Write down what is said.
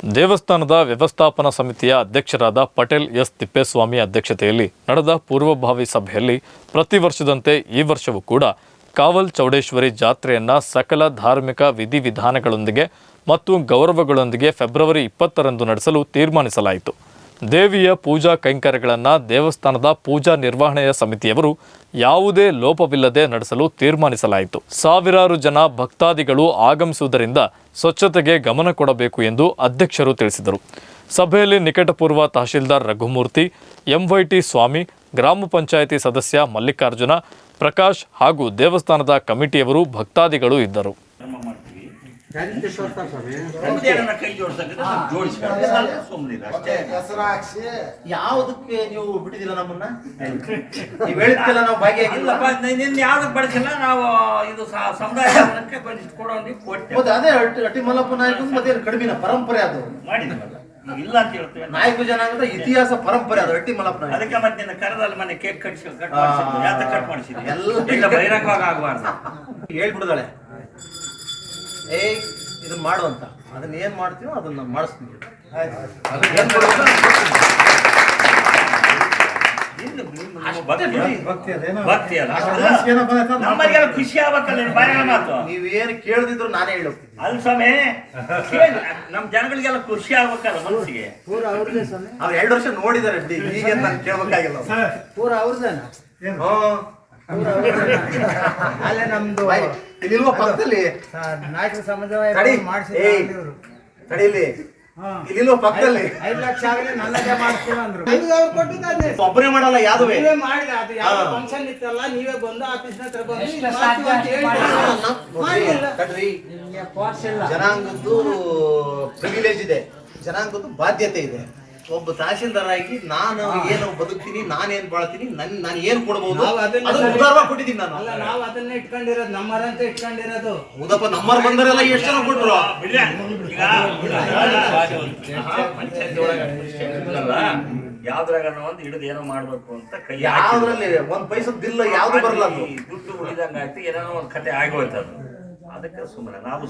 ದೇವಸ್ಥಾನದ ವ್ಯವಸ್ಥಾಪನಾ ಸಮಿತಿಯ ಅಧ್ಯಕ್ಷರಾದ ಪಟೇಲ್ ಎಸ್ ತಿಪ್ಪೇಸ್ವಾಮಿ ಅಧ್ಯಕ್ಷತೆಯಲ್ಲಿ ನಡೆದ ಪೂರ್ವಭಾವಿ ಸಭೆಯಲ್ಲಿ ಪ್ರತಿ ವರ್ಷದಂತೆ ಈ ವರ್ಷವೂ ಕೂಡ ಕಾವಲ್ ಚೌಡೇಶ್ವರಿ ಜಾತ್ರೆಯನ್ನ ಸಕಲ ಧಾರ್ಮಿಕ ವಿಧಿವಿಧಾನಗಳೊಂದಿಗೆ ಮತ್ತು ಗೌರವಗಳೊಂದಿಗೆ ಫೆಬ್ರವರಿ ಇಪ್ಪತ್ತರಂದು ನಡೆಸಲು ತೀರ್ಮಾನಿಸಲಾಯಿತು. ದೇವಿಯ ಪೂಜಾ ಕೈಂಕರ್ಯಗಳನ್ನು ದೇವಸ್ಥಾನದ ಪೂಜಾ ನಿರ್ವಹಣೆಯ ಸಮಿತಿಯವರು ಯಾವುದೇ ಲೋಪವಿಲ್ಲದೆ ನಡೆಸಲು ತೀರ್ಮಾನಿಸಲಾಯಿತು. ಸಾವಿರಾರು ಜನ ಭಕ್ತಾದಿಗಳು ಆಗಮಿಸುವುದರಿಂದ ಸ್ವಚ್ಛತೆಗೆ ಗಮನ ಕೊಡಬೇಕು ಎಂದು ಅಧ್ಯಕ್ಷರು ತಿಳಿಸಿದರು. ಸಭೆಯಲ್ಲಿ ನಿಕಟಪೂರ್ವ ತಹಶೀಲ್ದಾರ್ ರಘುಮೂರ್ತಿ, ಎಂವೈಟಿ ಸ್ವಾಮಿ, ಗ್ರಾಮ ಪಂಚಾಯಿತಿ ಸದಸ್ಯ ಮಲ್ಲಿಕಾರ್ಜುನ, ಪ್ರಕಾಶ್ ಹಾಗೂ ದೇವಸ್ಥಾನದ ಕಮಿಟಿಯವರು ಭಕ್ತಾದಿಗಳು ಇದ್ದರು. ಕೈ ಅಷ್ಟೇ. ಯಾವುದಕ್ಕೆ ನೀವು ಬಿಟ್ಟಿದಿಲ್ಲ ನಮ್ಮನ್ನ? ನೀವು ಹೇಳಿದ್ಕೆಲ್ಲ ನಾವು ಭಾಗ್ಯ ಇಲ್ಲಪ್ಪ ನಿನ್ನ ಯಾವ್ದಕ್ಕೆ ಬಳಸಿಲ್ಲ? ನಾವು ಇದು ಸಮುದಾಯಕ್ಕೆ ಬಂದಿಷ್ಟು ಕೊಡೋ ನೀವು ಅದೇ ಅಟ್ಟಿ ಮಲ್ಲಪ್ಪ ನಾಯಕ ಮತ್ತೆ ಕಡಿಮೆನ? ಪರಂಪರೆ ಅದು. ಮಾಡಿದ್ವಲ್ಲ ನಾವು ಇಲ್ಲ ಅಂತ ಹೇಳ್ತೇವೆ. ನಾಯಕ ಜನಾಂಗದ ಇತಿಹಾಸ ಪರಂಪರೆ ಅದು ಅಟ್ಟಿ ಮಲ್ಲಪ್ಪ ನಾಯಕ ಅದಕ್ಕೆ ಮತ್ತೆ ನಿನ್ನ ಕರದಲ್ಲಿ ಮನೆ ಕೇಕ್ ಕಟ್ಸಿ ಕಟ್ ಮಾಡಿಸಿದ್ದು ಕಟ್ ಮಾಡಿಸಿದ್ವಿ ಎಲ್ಲ ಎಲ್ಲ ಬಹಿರಂಗವಾಗಿ ಆಗಬಾರ್ದು. ಹೇಳ್ಬಿಡ್ದಾಳೆ. ಏಯ್ ಇದನ್ನ ಮಾಡುವಂತ. ಅದನ್ನ ಏನ್ ಮಾಡ್ತೀವೋ ಅದನ್ನ ಮಾಡಿಸ್ತೀನಿ ನಮ್ಮರಿಗೆಲ್ಲ ಖುಷಿ ಆಗ್ಬೇಕಲ್ಲ ಬಾಯಿನ ಮಾತು. ನೀವೇನು ಕೇಳದಿದ್ರು ನಾನೇ ಹೇಳೋಗ್ತೀನಿ. ಅಲ್ಲ ಸ್ವಾಮಿ ನಮ್ ನಮ್ಮ ಜನಗಳಿಗೆಲ್ಲ ಖುಷಿ ಆಗ್ಬೇಕಲ್ಲ ಮನಸ್ಸಿಗೆ. ಅವ್ರು ಎರಡು ವರ್ಷ ನೋಡಿದಾರೆ ಈಗೇನ್ ನಾನು ಕೇಳ್ಬೇಕಾಗಿಲ್ಲ ಅವ್ರು. ಪೂರ ಅವ್ರದೇನ. ಅಲ್ಲೇ ನಮ್ದು ಇಲ್ಲಿಲ್ವ ಪಕ್ಕದಲ್ಲಿ? ನಾಯಕರ ಸಮುದಾಯ ಮಾಡಿಸಿ ಇವರು. ಇಲ್ಲಿಲ್ವಾ ಪಕ್ಕದಲ್ಲಿ? ಐದು ಲಕ್ಷ ಆಗಲಿ ನನ್ನದೇ ಮಾಡಿಸ್ತೀವಿ ಅಂದ್ರು. ಐದು ಒಬ್ಬರೇ ಮಾಡಲ್ಲ ಯಾವ್ದುವೆ ನೀವೇ ಮಾಡಿದ ಅದು ಯಾವ ಫಂಕ್ಷನ್ ಇತ್ತಲ್ಲ ನೀವೇ ಬಂದು ಆಫೀಸ್ ಹತ್ರ ಬಂದು ಇಲ್ಲ. ಜನಾಂಗದ್ದು ಪ್ರಿವಿಲೇಜ್ ಇದೆ. ಜನಾಂಗದ್ದು ಬಾಧ್ಯತೆ ಇದೆ. ಒಬ್ಬ ತಹಶೀಲ್ದಾರ ಆಗಿ ನಾನು ಏನು ಬದುಕ್ತೀನಿ ನಾನೇನ್ ಬಾಳ್ತೀನಿ ನನ್ ನಾನು ಏನ್ ಕೊಡ್ಬೋದು? ನಾವು ಅದನ್ನ ಅದನ್ನ ಸರಿ- ಕೊಟ್ಟಿದ್ದೀನಿ ನಾನು. ಅಲ್ಲ ನಾವು ಅದನ್ನ ಇಟ್ಕೊಂಡಿರೋದು ನಮ್ಮರಂತ ಇಟ್ಕೊಂಡಿರೋದು. ಹೌದಪ್ಪ ನಮ್ಮರ್ ಬಂದರೆಲ್ಲ ಎಷ್ಟು ಜನ ಕೊಟ್ರು? ಯಾವ್ದ್ರಾಗ ಒಂದು ಹಿಡಿದು ಏನೋ ಮಾಡ್ಬೇಕು ಅಂತ ಕೈ. ಯಾವ್ದ್ರಲ್ಲಿ? ಒಂದ್ ಪೈಸದ ಬಿಲ್ ಯಾವ್ದು ಬರಲ್ಲ ದುಡ್ಡು ಉಳಿದಂಗ ಆಯ್ತು ಏನೇನೋ ಒಂದ್ ಕತೆ ಆಗೋಯ್ತು ಅದು. ಅದಕ್ಕೆ ಸುಮ್ಮನೆ ನಾವು